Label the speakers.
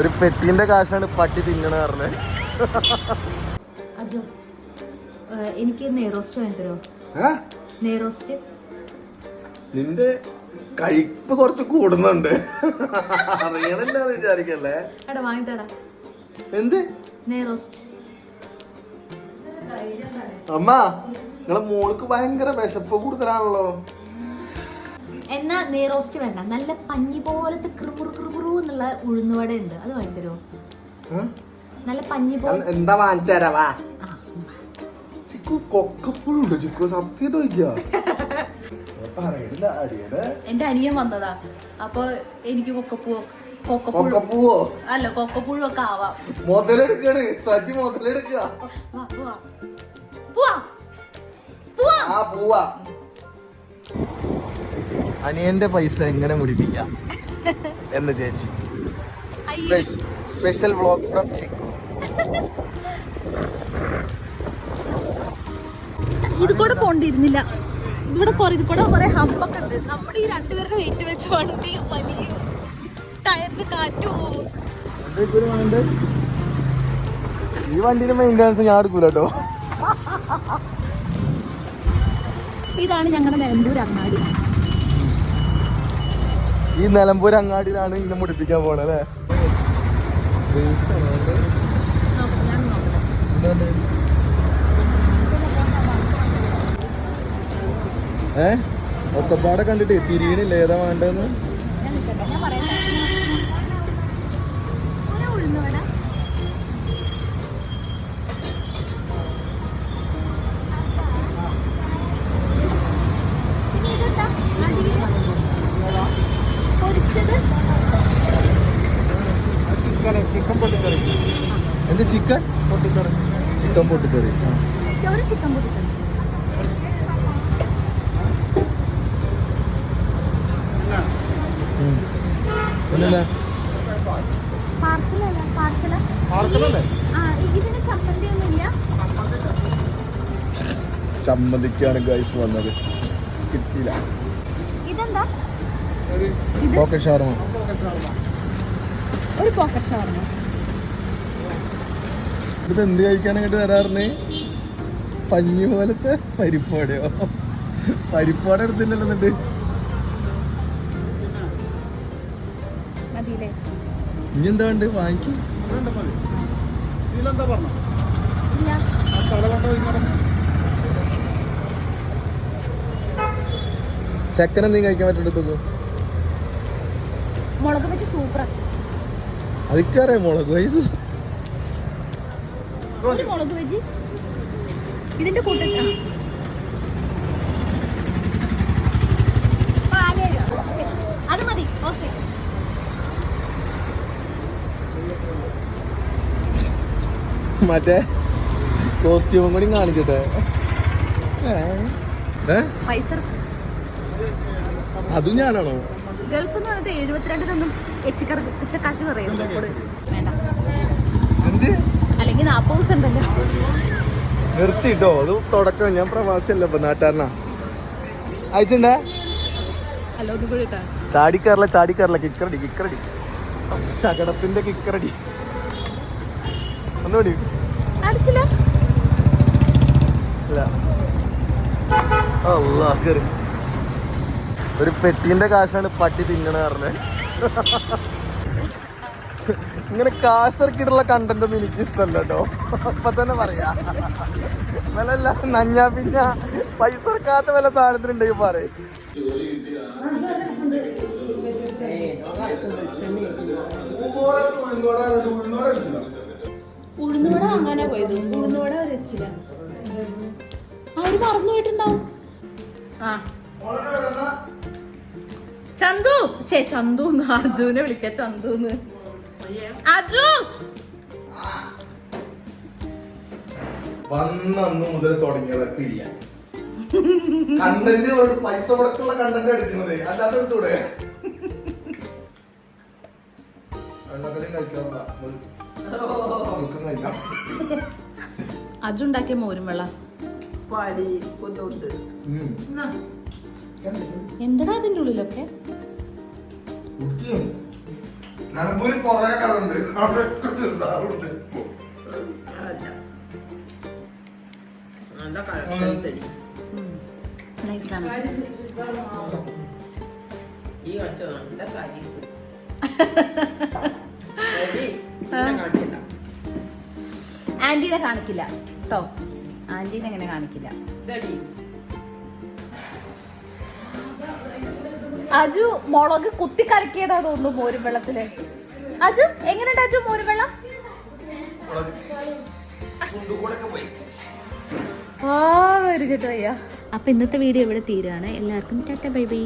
Speaker 1: ഒരു പെട്ടിന്റെ കാശാണ് പട്ടി തിന്നണ പറഞ്ഞത്
Speaker 2: അജോ എനിക്ക് നെയ്റോസ്റ്റ് വാങ്ങി നെയ്റോസ്റ്റ്?
Speaker 1: നിന്റെ കയ്പ് കുറച്ച് കൂടുന്നുണ്ട്. അറിയണില്ലാന്ന് വിചാരിക്കല്ലേ?
Speaker 2: എടാ വാങ്ങിത്തടാ
Speaker 1: എന്ത്?
Speaker 2: നെയ്റോസ്റ്റ്.
Speaker 1: അമ്മ നിങ്ങളെ മോൾക്ക് ഭയങ്കര വിശപ്പ് കൂടുതലാണല്ലോ.
Speaker 2: എന്നാ നെയ്റോസ്റ്റ് വേണ്ട. നല്ല പഞ്ഞി പോലത്തെ ക്രിമുറു ക്രിമുറു എന്നുള്ള ഉഴുന്നുവട ഉണ്ട്. അത്
Speaker 1: വാങ്ങിത്തരുമോ?
Speaker 2: നല്ല പഞ്ഞി പോലെ
Speaker 1: എന്താ
Speaker 2: വാങ്ങിച്ചരവാ
Speaker 1: ചിക്കു കൊക്കപ്പുഴുണ്ട് ചിക്കു
Speaker 2: എന്റെ അനിയൻ വന്നതാ. അപ്പൊ എനിക്ക് കൊക്കപ്പൂ
Speaker 1: കൊക്കപ്പൂവോ?
Speaker 2: അല്ല കൊക്കപ്പുഴു ഒക്കെ ആവാം.
Speaker 1: മുതലെടുക്കാണ്. സജി മുതലെടുക്കുക
Speaker 2: വാ, പോവാ. പോവാ. പോവാ.
Speaker 1: അനിയന്റെ പൈസ എങ്ങനെ മുടിപ്പിക്കാം? എന്ന് ചേച്ചി. സ്പെഷ്യൽ വ്ളോഗ് ഫ്രം ചിക്കു
Speaker 2: ഇത് കൂടെ പോണ്ടിരുന്നില്ല. ഇവിടെ കുറെ ഇത് കൂടെ കുറെ ഹമ്പൊക്കെ ഉണ്ട്. നമ്മുടെ ഈ രണ്ടുപേരുടെ വെയിറ്റ് വെച്ച് വണ്ടി വലിയ. ടയറിന് കാറ്റു. പോകും
Speaker 1: ഈ വണ്ടിയുടെ മെയിന്റനൻസ് ഞാൻ എടുക്കൂല കേട്ടോ.
Speaker 2: ഇതാണ് ഞങ്ങളുടെ നിലമ്പൂർ അങ്ങാടി.
Speaker 1: ഈ നിലമ്പൂർ അങ്ങാടിയിലാണ് ഇന്നെ മുടിപ്പിക്കാൻ പോണേ അല്ലേ? ഏ? ഒക്കപ്പാടെ കണ്ടിട്ട് തിരിയണില്ല? ഏതാ വേണ്ടതെന്ന്? ചിക്കൻ പൊട്ടിക്കറി എന്ത് ചിക്കൻ? പൊട്ടിക്കറി ചിക്കൻ പൊട്ടിക്കറി
Speaker 2: ചോറ് ചിക്കൻ.
Speaker 1: പിന്നെന്താ?
Speaker 2: പാർസലല്ല? പാർസല? ആ ഇതിന് ചമ്മന്തി ഒന്നുമില്ല
Speaker 1: ചമ്മന്തിക്കാണ് ഗൈസ് വന്നത്. കിട്ടില്ല
Speaker 2: ഇതെന്താ?
Speaker 1: പോക്കറ്റ് ഷവർമ
Speaker 2: ഒരു പോക്കറ്റ് ഷവർമ
Speaker 1: ഇത് എന്ത് കഴിക്കാനായിട്ട് വരാറിന് പഞ്ഞി പോലത്തെ പരിപ്പാടയോ? പരിപ്പാട എടുത്തില്ലല്ലോ എന്നിട്ട്. ഇനി എന്താ വേണ്ട വാങ്ങിക്കും. ചെക്കനെന്തെങ്കിലും കഴിക്കാൻ പറ്റുന്നത്
Speaker 2: മുളക് വെച്ച്
Speaker 1: മുളക് വയസ്സ്
Speaker 2: ഒരു മുളക് വെച്ച് ഇതിന്റെ കൂട്ടം ആ. പാലേരോ? ശരി. അത് മതി. ഓക്കെ
Speaker 1: മറ്റേ കോസ്റ്റ്യൂമും കൂടി കാണിക്കട്ടെ.
Speaker 2: പൈസ
Speaker 1: അതും ഞാനാണോ?
Speaker 2: ഗൾഫിൽ നിന്ന് വന്നിട്ട് എഴുപത്തിരണ്ടിനൊന്നും എച്ചിക്കറ കാശ് പറയും കൂടെ വേണ്ട.
Speaker 1: എന്ത്?
Speaker 2: അല്ലെങ്കിൽ നാപ്പത് ദിവസം ഉണ്ടല്ലോ
Speaker 1: നിർത്തിട്ടോ? അത് തുടക്കം. ഞാൻ പ്രവാസിയല്ല ഇപ്പൊ നാട്ടാരനാ അയച്ചിണ്ടേ
Speaker 2: അല്ലോ
Speaker 1: ചാടിക്കാറില്ല ചാടിക്കാറില്ല കിക്കറടി കിക്കറടി. ശകടത്തിന്റെ കിക്കറടി. ഒന്നുകൂടി അല്ലാ കേറി. ഒരു പെട്ടിന്റെ കാശാണ് പട്ടി തിന്നണ പറഞ്ഞത് ഇങ്ങനെ കാശിറക്കിയിട്ടുള്ള കണ്ടന്റ് ഒന്നും എനിക്ക് ഇഷ്ടമല്ല കേട്ടോ. അപ്പൊ തന്നെ പറയാ. വിലല്ല നഞ്ഞ പിന്ന പൈസ ഇറക്കാത്ത വില സാധനത്തിനുണ്ടെങ്കിൽ പറയും.
Speaker 2: ഉഴുന്നുവട വാങ്ങാനാ പോയത്? ഉഴുന്നോടെ ഒരു വെച്ചില്ല അവർ മറന്നു പോയിട്ടുണ്ടാവും. ആ. ചന്തു. ചേ ചന്തു അർജുനെ വിളിക്ക ചന്തുന്ന് അർജു!
Speaker 1: വന്നു മുതൽ തുടങ്ങിയത് പിടിയ കണ്ടന്റ് ഒരു പൈസ മുടക്കുള്ള കണ്ടന്റ് എടുക്കുന്നത്. അല്ലാതെ എടുത്തൂടെ എണ്ണക്കടിയും കഴിക്കാറില്ല നമുക്കും കഴിക്കാം.
Speaker 2: അജു ഉണ്ടാക്കിയ മോരും വെള്ള.
Speaker 1: ഉം.
Speaker 2: എന്തടാ അതിന്റെ ഉള്ളിലൊക്കെ?
Speaker 1: കൊറേ കടണ്ട്.
Speaker 3: നല്ല ഈ നല്ല കാര്യം
Speaker 2: ആന്റീനെ കാണിക്കില്ല. കേട്ടോ ആന്റീനെ എങ്ങനെ കാണിക്കില്ല. അജു മുളക് കുത്തി കലക്കിയതാ തോന്നുന്നു മോരും വെള്ളത്തിൽ അജു എങ്ങനെയുണ്ട് അജു മോരും വെള്ളം ആ വരും കേട്ടോ അയ്യ അപ്പൊ ഇന്നത്തെ വീഡിയോ ഇവിടെ തീരാണ് എല്ലാവർക്കും ടാറ്റ ബൈ ബൈ.